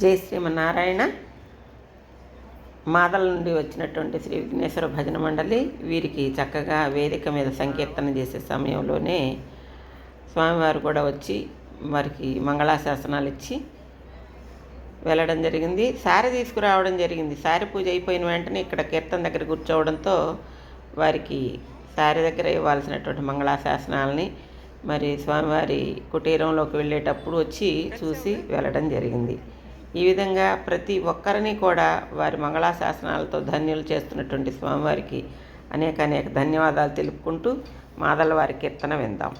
జై శ్రీమన్నారాయణ మాదల నుండి వచ్చినటువంటి శ్రీ విఘ్నేశ్వర భజన మండలి వీరికి చక్కగా వేదిక మీద సంకీర్తన చేసే సమయంలోనే స్వామివారు కూడా వచ్చి వారికి మంగళాశాసనాలు ఇచ్చి వెళ్ళడం జరిగింది. సారి తీసుకురావడం జరిగింది. సారి పూజ అయిపోయిన వెంటనే ఇక్కడ కీర్తన దగ్గర కూర్చోవడంతో వారికి సారి దగ్గర ఇవ్వాల్సినటువంటి మంగళాశాసనాలని మరి స్వామివారి కుటీరంలోకి వెళ్ళేటప్పుడు వచ్చి చూసి వెళ్ళడం జరిగింది. ఈ విధంగా ప్రతి ఒక్కరిని కూడా వారి మంగళాశాసనాలతో ధన్యులు చేస్తున్నటువంటి స్వామివారికి అనేక అనేక ధన్యవాదాలు తెలుపుకుంటూ మాదల వారి కీర్తన విందాం.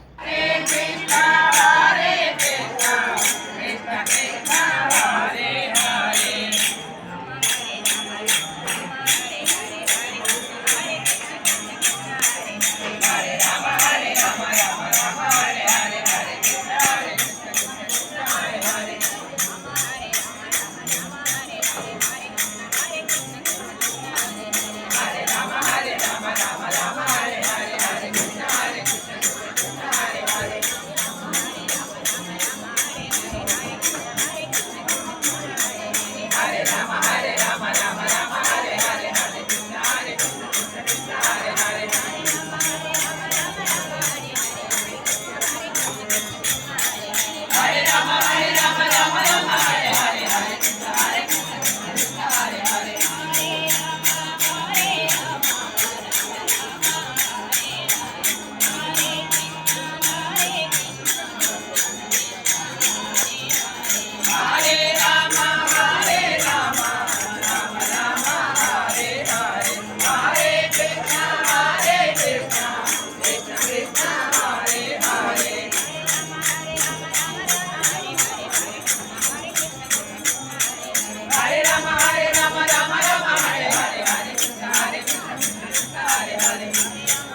i don't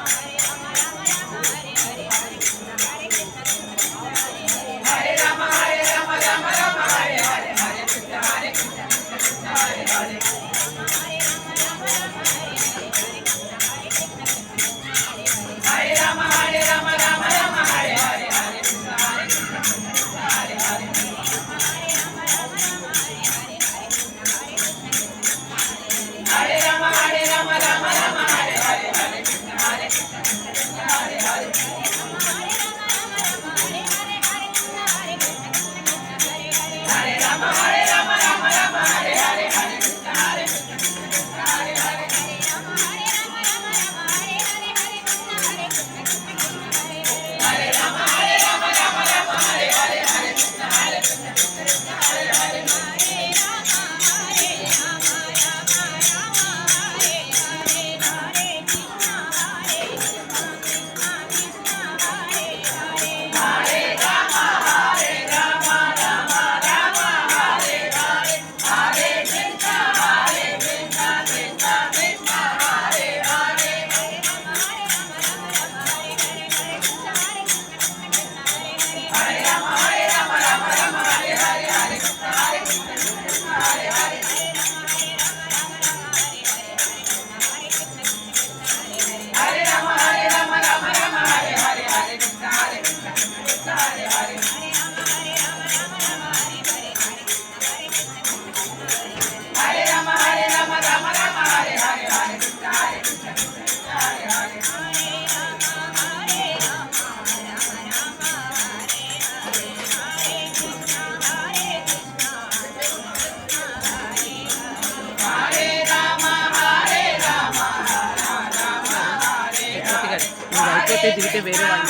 Bye. అంతే దిగితే వేరే వాళ్ళు